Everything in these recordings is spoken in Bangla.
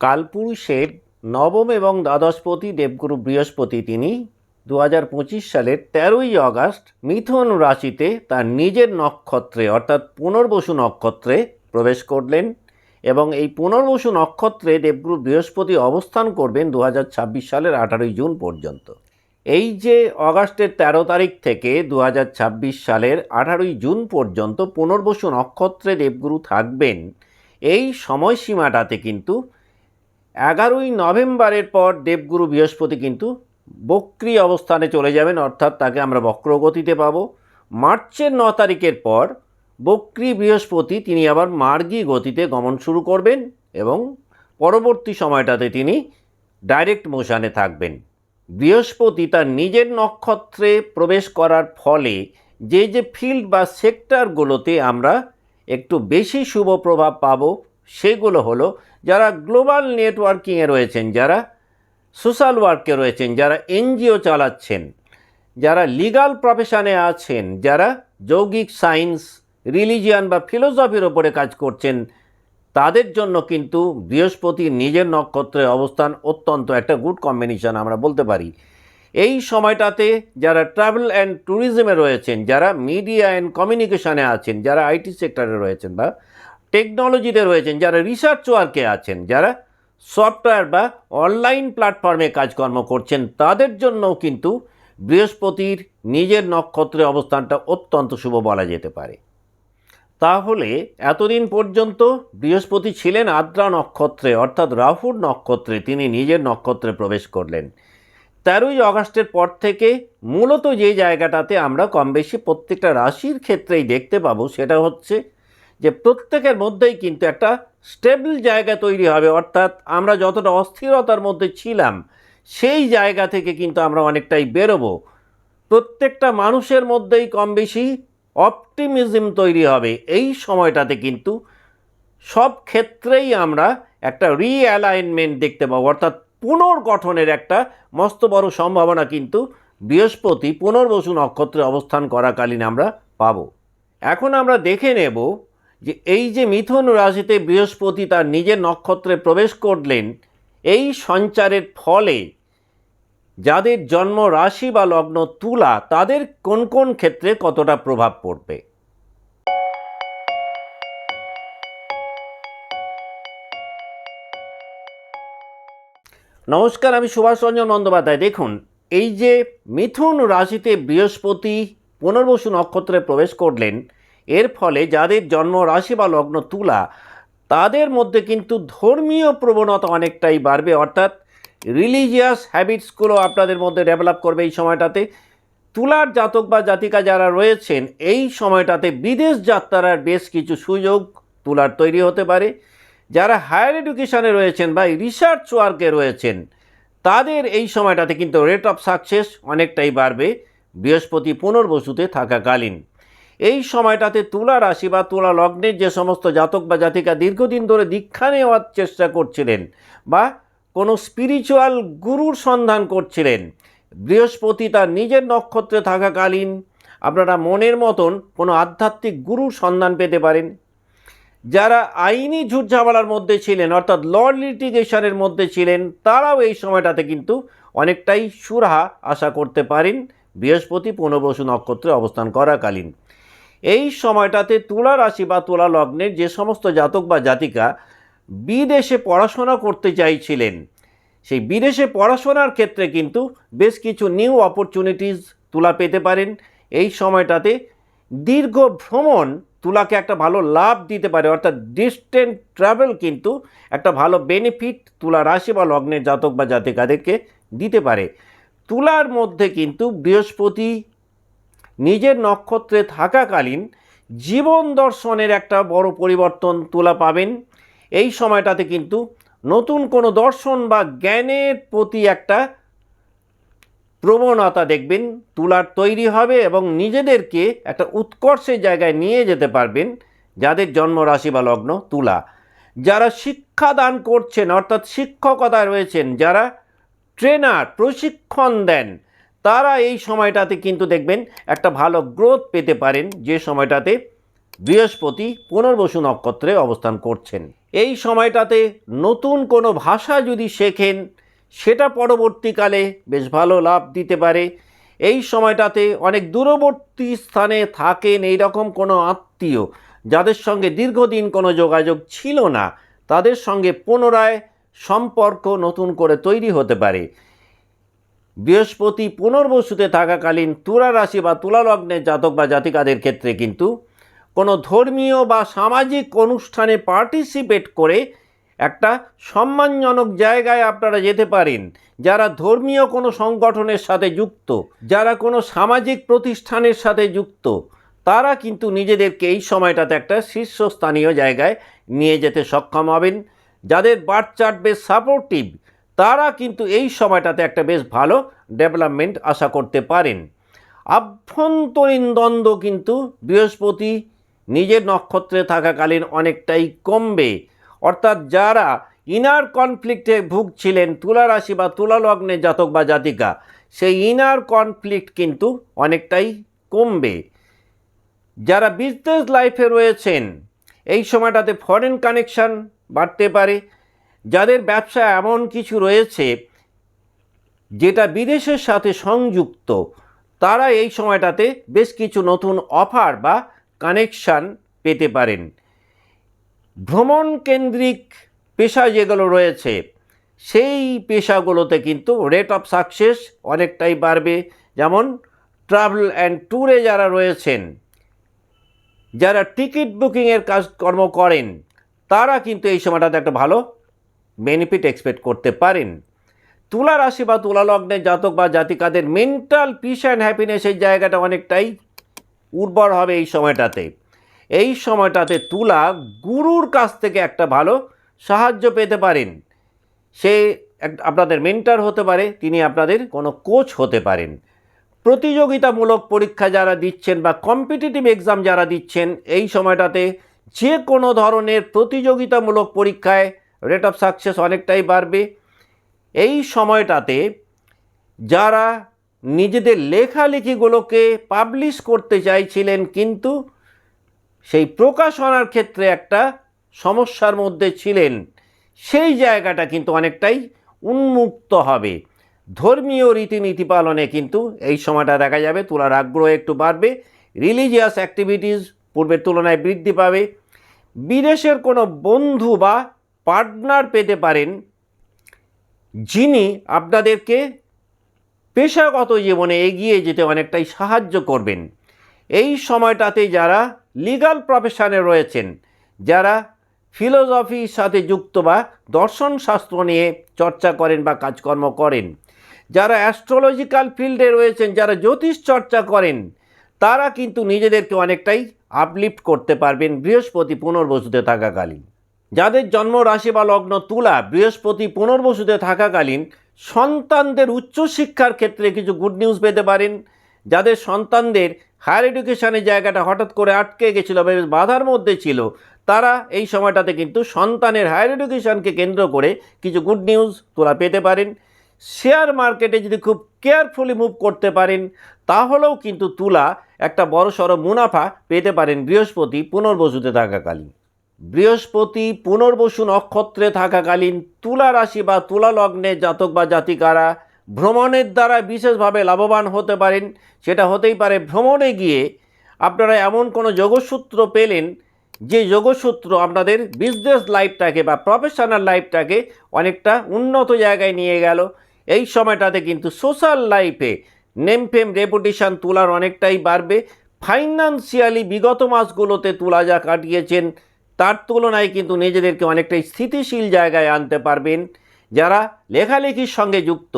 কালপুরুষের নবম এবং দ্বাদশপতি দেবগুরু বৃহস্পতি তিনি দু হাজার পঁচিশ সালের তেরোই আগস্ট মিথুন রাশিতে তার নিজের নক্ষত্রে, অর্থাৎ পুনর্বসু নক্ষত্রে প্রবেশ করলেন এবং এই পুনর্বসু নক্ষত্রে দেবগুরু বৃহস্পতি অবস্থান করবেন দু হাজার ছাব্বিশ সালের আঠারোই জুন পর্যন্ত। এই যে অগাস্টের তেরো তারিখ থেকে দু হাজার ছাব্বিশ সালের আঠারোই জুন পর্যন্ত পুনর্বসু নক্ষত্রে দেবগুরু থাকবেন, এই সময়সীমাটাতে কিন্তু এগারোই নভেম্বরের পর দেবগুরু বৃহস্পতি কিন্তু বক্রি অবস্থানে চলে যাবেন, অর্থাৎ তাকে আমরা বক্রগতিতে পাব। মার্চের ন তারিখের পর বক্রি বৃহস্পতি তিনি আবার মার্গী গতিতে গমন শুরু করবেন এবং পরবর্তী সময়টাতে তিনি ডাইরেক্ট মোশানে থাকবেন। বৃহস্পতি তার নিজের নক্ষত্রে প্রবেশ করার ফলে যে যে ফিল্ড বা সেক্টরগুলোতে আমরা একটু বেশি শুভ প্রভাব পাবো সেগুলো হলো যারা গ্লোবাল নেটওয়ার্কিংয়ে রয়েছেন, যারা সোশ্যাল ওয়ার্কে রয়েছেন, যারা এনজিও চালাচ্ছেন, যারা লিগাল প্রফেশনে আছেন, যারা যৌগিক সায়েন্স, রিলিজিয়ান বা ফিলোসফির ওপরে কাজ করছেন, তাদের জন্য কিন্তু বৃহস্পতি নিজের নক্ষত্রে অবস্থান অত্যন্ত একটা গুড কম্বিনেশন আমরা বলতে পারি। এই সময়টাতে যারা ট্রাভেল অ্যান্ড ট্যুরিজমে রয়েছেন, যারা মিডিয়া অ্যান্ড কমিউনিকেশনে আছেন, যারা আইটি সেক্টরে রয়েছেন বা টেকনোলজিতে রয়েছেন, যারা রিসার্চ ওয়ার্কে আছেন, যারা সফটওয়্যার বা অনলাইন প্ল্যাটফর্মে কাজকর্ম করছেন, তাদের জন্যও কিন্তু বৃহস্পতির নিজের নক্ষত্রে অবস্থানটা অত্যন্ত শুভ বলা যেতে পারে। তাহলে এতদিন পর্যন্ত বৃহস্পতি ছিলেন আদ্রা নক্ষত্রে, অর্থাৎ রাহুর নক্ষত্রে, তিনি নিজের নক্ষত্রে প্রবেশ করলেন। তেরোই আগস্টের পর থেকে মূলত যে জায়গাটাতে আমরা কম বেশি প্রত্যেকটা রাশির ক্ষেত্রেই দেখতে পাবো, সেটা হচ্ছে যে প্রত্যেকের মধ্যেই কিন্তু একটা স্টেবল জায়গা তৈরি হবে, অর্থাৎ আমরা যতটা অস্থিরতার মধ্যে ছিলাম, সেই জায়গা থেকে কিন্তু আমরা অনেকটাই বেরোবো। প্রত্যেকটা মানুষের মধ্যেই কম বেশি অপটিমিজম তৈরি হবে। এই সময়টাতে কিন্তু সব ক্ষেত্রেই আমরা একটা রিঅ্যালাইনমেন্ট দেখতে পাবো, অর্থাৎ পুনর্গঠনের একটা মস্ত বড় সম্ভাবনা কিন্তু বৃহস্পতি পুনর্বসু নক্ষত্রে অবস্থান করাকালীন আমরা পাবো। এখন আমরা দেখে নেব যে এই যে মিথুন রাশিতে বৃহস্পতি তার নিজের নক্ষত্রে প্রবেশ করলেন, এই সঞ্চারের ফলে যাদের জন্ম রাশি বা লগ্ন তুলা, তাদের কোন কোন ক্ষেত্রে কতটা প্রভাব পড়বে? নমস্কার, আমি সুভাষ রঞ্জন বন্দ্যোপাধ্যায়। দেখুন, এই যে মিথুন রাশিতে বৃহস্পতি পুনর্বসু নক্ষত্রে প্রবেশ করলেন এর ফলে যাদের জন্ম রাশি বা লগ্ন তুলা, তাদের মধ্যে কিন্তু ধর্মীয় প্রবণতা অনেকটাই বাড়বে। অর্থাৎ রিলিজিয়াস হ্যাবিটসগুলো আপনাদের মধ্যে ডেভেলপ করবে এই সময়টাতে। তুলার জাতক বা জাতিকা যারা রয়েছেন, এই সময়টাতে বিদেশ যাত্রার বেশ কিছু সুযোগ তুলার তৈরি হতে পারে। যারা হায়ার এডুকেশনে রয়েছেন বা রিসার্চ ওয়ার্কে রয়েছেন, তাদের এই সময়টাতে কিন্তু রেট অফ সাকসেস অনেকটাই বাড়বে। বৃহস্পতি পুনর্বসুতে থাকাকালীন। এই সময়টাতে তুলা রাশি বা তুলা লগ্নের যে সমস্ত জাতক বা জাতিকা দীর্ঘদিন ধরে দীক্ষা নেওয়ার চেষ্টা করছিলেন বা কোনো স্পিরিচুয়াল গুরুর সন্ধান করছিলেন, বৃহস্পতি তার নিজের নক্ষত্রে থাকাকালীন আপনারা মনের মতন কোনো আধ্যাত্মিক গুরুর সন্ধান পেতে পারেন। যারা আইনি ঝুটঝামেলার মধ্যে ছিলেন, অর্থাৎ ল লিটিগেশনের মধ্যে ছিলেন, তারাও এই সময়টাতে কিন্তু অনেকটাই সুরাহা আশা করতে পারেন, বৃহস্পতি পুনর্বসু নক্ষত্রে অবস্থান করাকালীন। এই সময়টাতে তুলা রাশি বা তুলা লগ্নের যে সমস্ত জাতক বা জাতিকা বিদেশে পড়াশোনা করতে চাইছিলেন, সেই বিদেশে পড়াশোনার ক্ষেত্রে কিন্তু বেশ কিছু নিউ অপরচুনিটিস তুলা পেতে পারেন। এই সময়টাতে দীর্ঘ ভ্রমণ তুলাকে একটা ভালো লাভ দিতে পারে, অর্থাৎ ডিস্টেন্ট ট্রাভেল কিন্তু একটা ভালো বেনিফিট তুলা রাশি বা লগ্নের জাতক বা জাতিকাদেরকে দিতে পারে। তুলার মধ্যে কিন্তু বৃহস্পতি নিজের নক্ষত্রে থাকাকালীন জীবন দর্শনের একটা বড় পরিবর্তন তোলা পাবেন। এই সময়টাতে কিন্তু নতুন কোনো দর্শন বা জ্ঞানের প্রতি একটা প্রবণতা দেখবেন, তুলার তৈরি হবে এবং নিজেদেরকে একটা উৎকর্ষের জায়গায় নিয়ে যেতে পারবেন, যাদের জন্ম রাশি বা লগ্ন তুলা। যারা শিক্ষাদান করছেন, অর্থাৎ শিক্ষকতায় রয়েছেন, যারা ট্রেনার, প্রশিক্ষণ দেন তারা এই সময়টাতে কিন্তু দেখবেন একটা ভালো গ্রোথ পেতে পারেন যে সময়টাতে বৃহস্পতি পুনর্বসু নক্ষত্রে অবস্থান করছেন। এই সময়টাতে নতুন কোনো ভাষা যদি শেখেন, সেটা পরবর্তীকালে বেশ ভালো লাভ দিতে পারে। এই সময়টাতে অনেক দূরবর্তী স্থানে থাকেন এই রকম কোনো আত্মীয়, যাদের সঙ্গে দীর্ঘদিন কোনো যোগাযোগ ছিল না, তাদের সঙ্গে পুনরায় সম্পর্ক নতুন করে তৈরি হতে পারে। বৃহস্পতি পুনর্বসুতে থাকাকালীন তুলা রাশি বা তুলা লগ্নের জাতক বা জাতিকাদের ক্ষেত্রে কিন্তু কোনো ধর্মীয় বা সামাজিক অনুষ্ঠানে পার্টিসিপেট করে একটা সম্মানজনক জায়গায় আপনারা যেতে পারেন। যারা ধর্মীয় কোনো সংগঠনের সাথে যুক্ত, যারা কোনো সামাজিক প্রতিষ্ঠানের সাথে যুক্ত, তারা কিন্তু নিজেদেরকে এই সময়টাতে একটা শীর্ষস্থানীয় জায়গায় নিয়ে যেতে সক্ষম হবেন। যাদের বার্থ চার্ট বেশ সাপোর্টিভ তারা কিন্তু এই সময়টাতে একটা বেশ ভালো ডেভেলপমেন্ট আশা করতে পারেন। আভ্যন্তরীণ দ্বন্দ্ব কিন্তু বৃহস্পতি নিজের নক্ষত্রে থাকাকালীন অনেকটাই কমবে। অর্থাৎ যারা ইনার কনফ্লিক্টে ভুগছিলেন, তুলা রাশি বা তুলা লগ্নে জাতক বা জাতিকা, সেই ইনার কনফ্লিক্ট কিন্তু অনেকটাই কমবে। যারা বিজনেস লাইফে রয়েছেন, এই সময়টাতে ফরেন কানেকশন বাড়তে পারে। যাদের ব্যবসা এমন কিছু রয়েছে যেটা বিদেশের সাথে সংযুক্ত, তারা এই সময়টাতে বেশ কিছু নতুন অফার বা কানেকশান পেতে পারেন। ভ্রমণ কেন্দ্রিক পেশা যেগুলো রয়েছে, সেই পেশাগুলোতে কিন্তু রেট অফ সাকসেস অনেকটাই বাড়বে। যেমন ট্রাভেল অ্যান্ড ট্যুরে যারা রয়েছেন, যারা টিকিট বুকিংয়ের কাজকর্ম করেন, তারা কিন্তু এই সময়টাতে একটা ভালো বেনিফিট এক্সপেক্ট করতে পারেন। তুলা রাশি বা তুলা লগ্নের জাতক বা জাতিকাদের মেন্টাল পিস অ্যান্ড হ্যাপিনেসের জায়গাটা অনেকটাই উর্বর হবে এই সময়টাতে। এই সময়টাতে তুলা গুরুর কাছ থেকে একটা ভালো সাহায্য পেতে পারেন। সে আপনাদের মেন্টার হতে পারে, তিনি আপনাদের কোনো কোচ হতে পারেন। প্রতিযোগিতামূলক পরীক্ষা যারা দিচ্ছেন বা কম্পিটিটিভ এক্সাম যারা দিচ্ছেন, এই সময়টাতে যে কোনো ধরনের প্রতিযোগিতামূলক পরীক্ষায় রেট অফ সাকসেস অনেকটাই বাড়বে। এই সময়টাতে যারা নিজেদের লেখালেখিগুলোকে পাবলিশ করতে চাইছিলেন কিন্তু সেই প্রকাশনার ক্ষেত্রে একটা সমস্যার মধ্যে ছিলেন, সেই জায়গাটা কিন্তু অনেকটাই উন্মুক্ত হবে। ধর্মীয় রীতিনীতি পালনে কিন্তু এই সময়টা দেখা যাবে, তুলার আগ্রহ একটু বাড়বে রিলিজিয়াস অ্যাক্টিভিটিস পূর্বের তুলনায় বৃদ্ধি পাবে। বিদেশের কোনো বন্ধু বা পার্টনার পেতে পারেন যিনি আপনাদেরকে পেশাগত জীবনে এগিয়ে যেতে অনেকটাই সাহায্য করবেন। এই সময়টাতে যারা লিগাল প্রফেশনে রয়েছেন, যারা ফিলোসফির সাথে যুক্ত বা দর্শন শাস্ত্র নিয়ে চর্চা করেন বা কাজকর্ম করেন, যারা অ্যাস্ট্রোলজিক্যাল ফিল্ডে রয়েছেন, যারা জ্যোতিষ চর্চা করেন, তারা কিন্তু নিজেদেরকে অনেকটাই আপলিফ্ট করতে পারবেন বৃহস্পতি পুনর্বসুতে থাকাকালীন। যাদের জন্ম রাশি বা লগ্ন তুলা, বৃহস্পতি পুনর্বসুতে থাকাকালীন সন্তানদের উচ্চশিক্ষার ক্ষেত্রে কিছু গুড নিউজ পেতে পারেন। যাদের সন্তানদের হায়ার এডুকেশনের জায়গাটা হঠাৎ করে আটকে গেছিল বেশ বাধার মধ্যে ছিল, তারা এই সময়টাতে কিন্তু সন্তানের হায়ার এডুকেশনকে কেন্দ্র করে কিছু গুড নিউজ তোলা পেতে পারেন। শেয়ার মার্কেটে যদি খুব কেয়ারফুলি মুভ করতে পারেন, তাহলেও কিন্তু তুলা একটা বড়সড় মুনাফা পেতে পারেন বৃহস্পতি পুনর্বসুতে থাকাকালীন। বৃহস্পতি পুনর্বসু নক্ষত্রে থাকাকালীন তুলা রাশি বা তুলা লগ্নে জাতক বা জাতিকারা ভ্রমণের দ্বারা বিশেষভাবে লাভবান হতে পারেন। সেটা হতেই পারে ভ্রমণে গিয়ে আপনারা এমন কোনো যোগসূত্র পেলেন, যে যোগসূত্র আপনাদের বিজনেস লাইফটাকে বা প্রফেশনাল লাইফটাকে অনেকটা উন্নত জায়গায় নিয়ে গেল। এই সময়টাতে কিন্তু সোশ্যাল লাইফে নেম ফেম রেপুটেশন তোলার অনেকটাই বাড়বে। ফাইন্যান্সিয়ালি বিগত মাসগুলোতে তোলা যা কাটিয়েছেন তার তুলনায় কিন্তু নিজেদেরকে অনেকটাই স্থিতিশীল জায়গায় আনতে পারবেন যারা লেখালেখির সঙ্গে যুক্ত।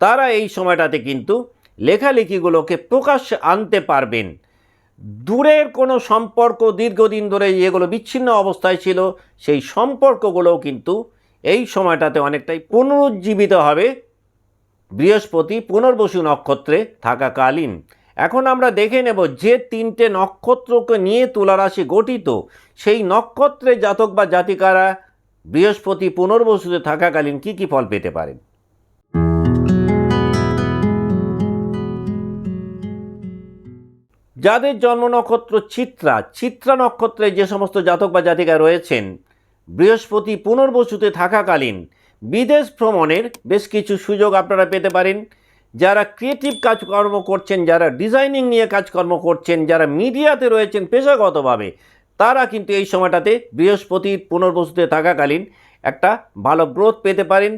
তারা এই সময়টাতে কিন্তু লেখালেখিগুলোকে প্রকাশ্যে আনতে পারবেন। দূরের কোনো সম্পর্ক দীর্ঘদিন ধরে যেগুলো বিচ্ছিন্ন অবস্থায় ছিল, সেই সম্পর্কগুলোও কিন্তু এই সময়টাতে অনেকটাই পুনরুজ্জীবিত হবে বৃহস্পতি পুনর্বসু নক্ষত্রে থাকাকালীন। এখন আমরা দেখে নেব যে তিনটে নক্ষত্রকে নিয়ে তুলারাশি গঠিত। সেই নক্ষত্রে জাতক বা জাতিকারা বৃহস্পতি পুনর্বসুতে থাকাকালীন কি কি ফল পেতে পারেন? যাদের জন্ম নক্ষত্র চিত্রা চিত্রা নক্ষত্রে যে সমস্ত জাতক বা জাতিকা রয়েছেন, বৃহস্পতি পুনর্বসুতে থাকাকালীন বিদেশ ভ্রমণের বেশ কিছু সুযোগ আপনারা পেতে পারেন। যারা ক্রিয়েটিভ কাজকর্ম করছেন, যারা ডিজাইনিং নিয়ে কাজকর্ম করছেন, যারা মিডিয়াতে রয়েছেন পেশাগতভাবে, তারা কিন্তু এই সময়টাতে বৃহস্পতির পুনর্বসুতে থাকাকালীন একটা ভালো গ্রোথ পেতে পারেন।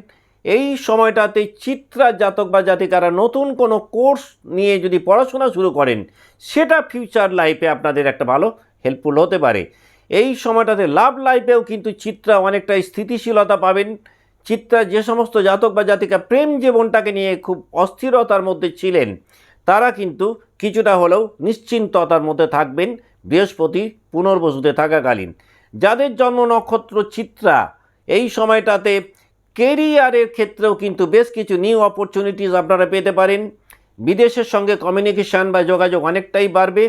এই সময়টাতে চিত্রা জাতক বা জাতিকারা নতুন কোনো কোর্স নিয়ে যদি পড়াশোনা শুরু করেন, সেটা ফিউচার লাইফে আপনাদের একটা ভালো হেল্পফুল হতে পারে। এই সময়টাতে লাভ লাইফেও কিন্তু চিত্রা অনেকটা স্থিতিশীলতা পাবেন। চিত্রা যে সমস্ত জাতক বা জাতিকা প্রেম জীবনটাকে নিয়ে খুব অস্থিরতার মধ্যে ছিলেন, তারা কিন্তু কিছুটা হলেও নিশ্চিন্ততার মধ্যে থাকবেন বৃহস্পতি পুনর্বসুতে থাকাকালীন। যাদের জন্ম নক্ষত্র চিত্রা, এই সময়টাতে কেরিয়ারের ক্ষেত্রেও কিন্তু বেশ কিছু নিউ অপরচুনিটিস আপনারা পেতে পারেন। বিদেশের সঙ্গে কমিউনিকেশান বা যোগাযোগ অনেকটাই বাড়বে।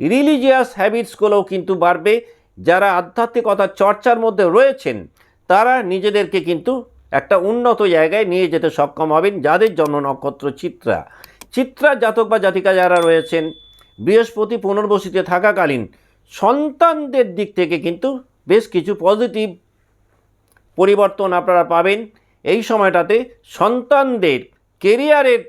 রিলিজিয়াস হ্যাবিটসগুলোও কিন্তু বাড়বে। যারা আধ্যাত্মিকতার চর্চার মধ্যে রয়েছেন, তারা নিজেদেরকে কিন্তু একটা উন্নত জায়গায় নিয়ে যেতে সক্ষম হবেন যাদের জন্ম নক্ষত্র চিত্রা। চিত্রা জাতক বা জাতিকা যারা রয়েছেন, বৃহস্পতি পুনর্বসিতে থাকাকালীন সন্তানদের দিক থেকে কিন্তু বেশ কিছু পজিটিভ পরিবর্তন আপনারা পাবেন। এই সময়টাতে সন্তানদের কেরিয়ারের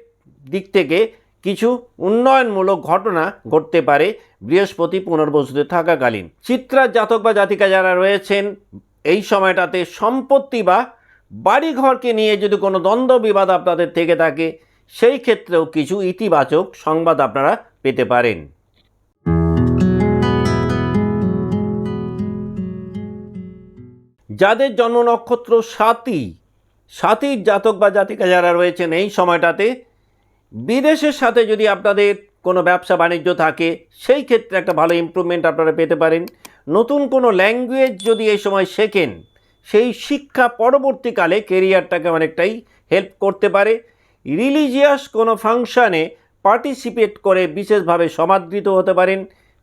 দিক থেকে কিছু উন্নয়নমূলক ঘটনা ঘটতে পারে বৃহস্পতি পুনর্বসুতে থাকাকালীন। চিত্রা জাতক বা জাতিকা যারা রয়েছেন, এই সময়টাতে সম্পত্তি বা বাড়িঘরকে নিয়ে যদি কোনো দ্বন্দ্ব বিবাদ আপনাদের থেকে থাকে, সেই ক্ষেত্রেও কিছু ইতিবাচক সংবাদ আপনারা পেতে পারেন। যাদের জন্ম নক্ষত্র সাতই সাতির জাতক বা জাতিকা যারা রয়েছেন এই সময়টাতে, বিদেশের সাথে যদি আপনাদের কোনো ব্যবসা বাণিজ্য থাকে, সেই ক্ষেত্রে একটা ভালো ইমপ্রুভমেন্ট আপনারা পেতে পারেন। নতুন কোনো ল্যাঙ্গুয়েজ যদি এই সময় শেখেন সেই শিক্ষা পরবর্তীকালে কেরিয়ারটাকে অনেকটাই হেল্প করতে পারে। রিলিজিয়াস কোনো ফাংশানে পার্টিসিপেট করে বিশেষভাবে সমাদৃত হতে পারেন।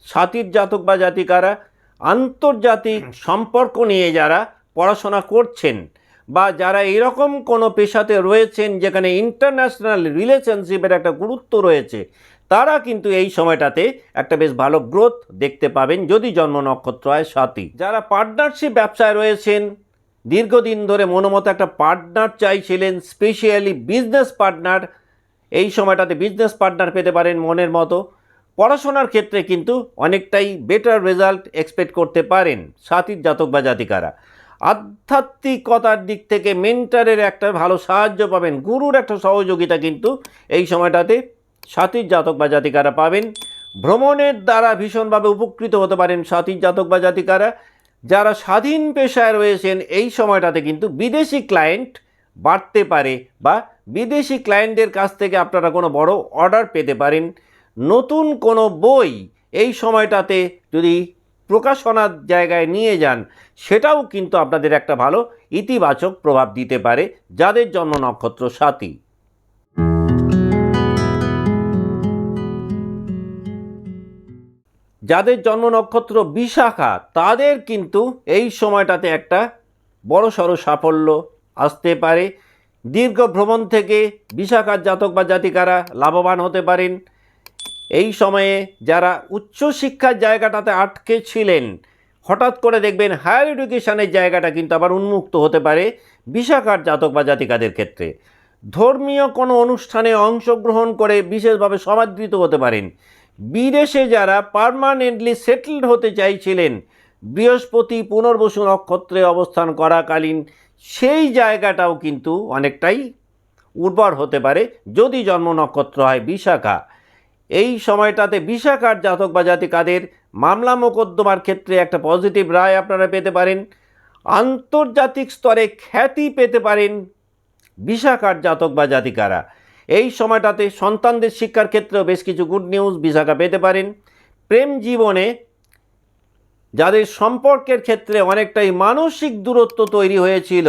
সাতির জাতক বা জাতিকারা আন্তর্জাতিক সম্পর্ক নিয়ে যারা পড়াশোনা করছেন বা যারা এরকম কোনো পেশাতে রয়েছেন যেখানে ইন্টারন্যাশনাল রিলেশনশিপের একটা গুরুত্ব রয়েছে তারা কিন্তু এই সময়টাতে একটা বেশ ভালো গ্রোথ দেখতে পাবেন যদি জন্ম নক্ষত্র হয় সাথী যারা পার্টনারশিপ ব্যবসায় রয়েছেন দীর্ঘদিন ধরে মনোমতো একটা পার্টনার চাইছিলেন স্পেশালি বিজনেস পার্টনার এই সময়টাতে বিজনেস পার্টনার পেতে পারেন মনের মতো। পড়াশোনার ক্ষেত্রে কিন্তু অনেকটাই বেটার রেজাল্ট এক্সপেক্ট করতে পারেন সাথীর জাতক বা জাতিকারা। আধ্যাত্মিকতার দিক থেকে মেন্টারের একটা ভালো সাহায্য পাবেন, গুরুর একটা সহযোগিতা কিন্তু এই সময়টাতে সাথীর জাতক বা জাতিকারা পাবেন। ভ্রমণের দ্বারা ভীষণভাবে উপকৃত হতে পারেন সাথীর জাতক বা জাতিকারা। যারা স্বাধীন পেশায় রয়েছেন, এই সময়টাতে কিন্তু বিদেশি ক্লায়েন্ট বাড়তে পারে বা বিদেশি ক্লায়েন্টদের কাছ থেকে আপনারা কোনো বড় অর্ডার পেতে পারেন। নতুন কোনো বই এই সময়টাতে যদি প্রকাশনার জায়গায় নিয়ে যান, সেটাও কিন্তু আপনাদের একটা ভালো ইতিবাচক প্রভাব দিতে পারে, যাদের জন্ম নক্ষত্র সাথী যাদের জন্ম নক্ষত্র বিশাখা, তাদের কিন্তু এই সময়টাতে একটা বড় সড়ো সাফল্য আসতে পারে। দীর্ঘ ভ্রমণ থেকে বিশাখার জাতক বা জাতিকারা লাভবান হতে পারেন। এই সময়ে যারা উচ্চশিক্ষার জায়গাটাতে আটকে ছিলেন, হঠাৎ করে দেখবেন হায়ার এডুকেশনের জায়গাটা কিন্তু আবার উন্মুক্ত হতে পারে বিশাখার জাতক বা জাতিকাদের ক্ষেত্রে। ধর্মীয় কোনো অনুষ্ঠানে অংশগ্রহণ করে বিশেষভাবে সমাদৃত হতে পারেন। বিদেশে যারা পারমানেন্টলি সেটেলড হতে চাইছিলেন, বৃহস্পতি পুনর্বসু নক্ষত্রে অবস্থান করাকালীন সেই জায়গাটাও কিন্তু অনেকটাই উর্বর হতে পারে যদি জন্ম নক্ষত্র হয় বিশাখা। এই সময়টাতে বিশাখার জাতক বা জাতিকাদের মামলা মোকদ্দমার ক্ষেত্রে একটা পজিটিভ রায় আপনারা পেতে পারেন। আন্তর্জাতিক স্তরে খ্যাতি পেতে পারেন বিশাখার জাতক বা জাতিকারা। এই সময়টাতে সন্তানদের শিক্ষার ক্ষেত্রেও বেশ কিছু গুড নিউজ বিশাখা পেতে পারেন। প্রেম জীবনে যাদের সম্পর্কের ক্ষেত্রে অনেকটাই মানসিক দূরত্ব তৈরি হয়েছিল,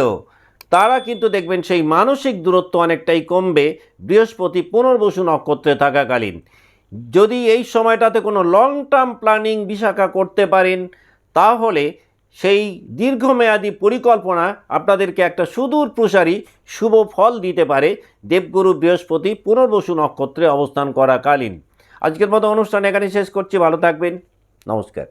তারা কিন্তু দেখবেন সেই মানসিক দূরত্ব অনেকটাই কমবে বৃহস্পতি পুনর্বসু নক্ষত্রে থাকাকালীন। যদি এই সময়টাতে কোনো লং টার্ম প্ল্যানিং বিশাখা করতে পারেন, তাহলে সেই দীর্ঘমেয়াদী পরিকল্পনা আপনাদেরকে একটা সুদূর প্রসারী শুভ ফল দিতে পারে দেবগুরু বৃহস্পতি পুনর্বসু নক্ষত্রে অবস্থান করাকালীন। আজকের মতো অনুষ্ঠান এখানে শেষ করছি। ভালো থাকবেন। নমস্কার।